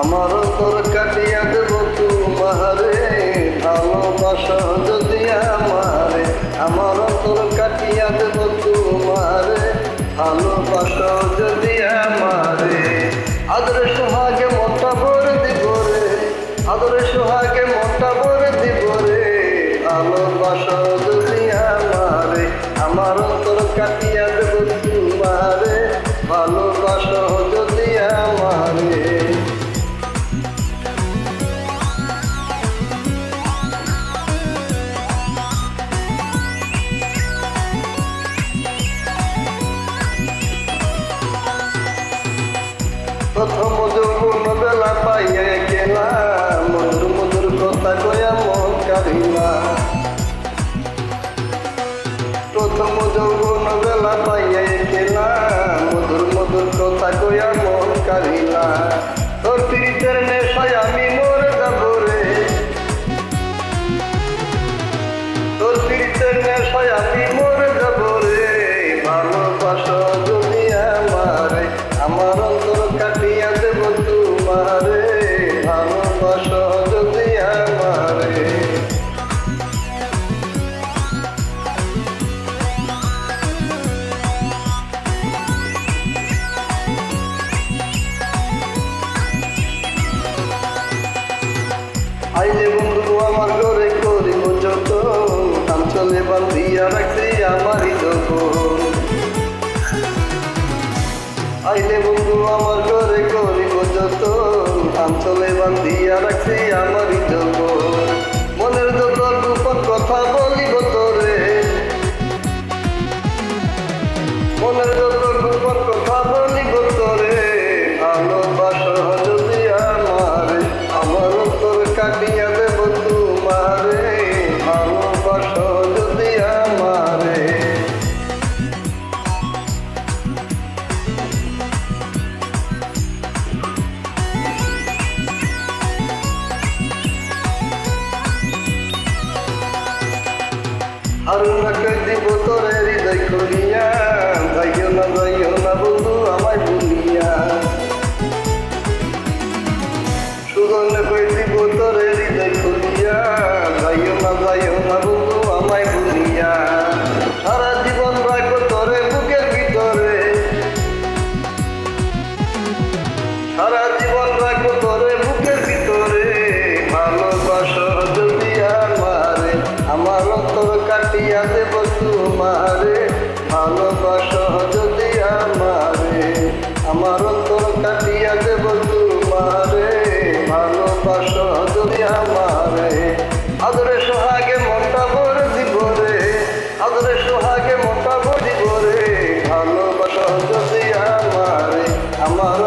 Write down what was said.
আমার তোর কাটিয়া দেব তোমারে ভালোবাসা যদি আমারে, আমার তোর কাটিয়া দেব তোমারে ভালোবাসা যদি আমারে। আদরে সোহাগে মোটা ভরে দিব রে, আদরে সোহাগে মোটা ভরে দিব রে, ভালোবাসা যদি আমারে, আমার তোর কাটিয়া প্রথম যৌবন বেলা পাইয়ে গেলাম মধুর মধুর কথা কয়া মন কারিলা প্রথম যৌবন বেলা পাইয়ে গেলাম মধুর মধুর কথা কয়া মন কারিলা তোর প্রীতের নেশায় আমি মরে যাব রে। তোর প্রীতের নেশায় আমি মরে কাঞ্চলে বান্ধিয়া রাখছি আমারই যখন আইলে বন্ধু, আমার ঘরে করিব যত আঞ্চলে বান্ধিয়া রাখছি আমারই যখন মনের যত গোপন কথা বলিব তোরে। মনের যত হারুনাকে দিব তোরে হৃদয় করিয়া যাইও না যাইও না বন্ধু, আমায় ভুলিয়া। সুগন্ধকে দিব তোরে হৃদয় করিয়া যাইও না যাইও না বন্ধু, আমায় ভুলিয়া। সারা জীবন সারা দিয়া দেব তোমারে ভালোবাসা যদি আমারে, আমার অন্তর কাটিয়া দেব তোমারে ভালোবাসা যদি আমারে। আদরে সোহাগে মোটা বর দিব রে আদরে সোহাগে মোটা বর দিব রে ভালোবাসা যদি আমারে, আমার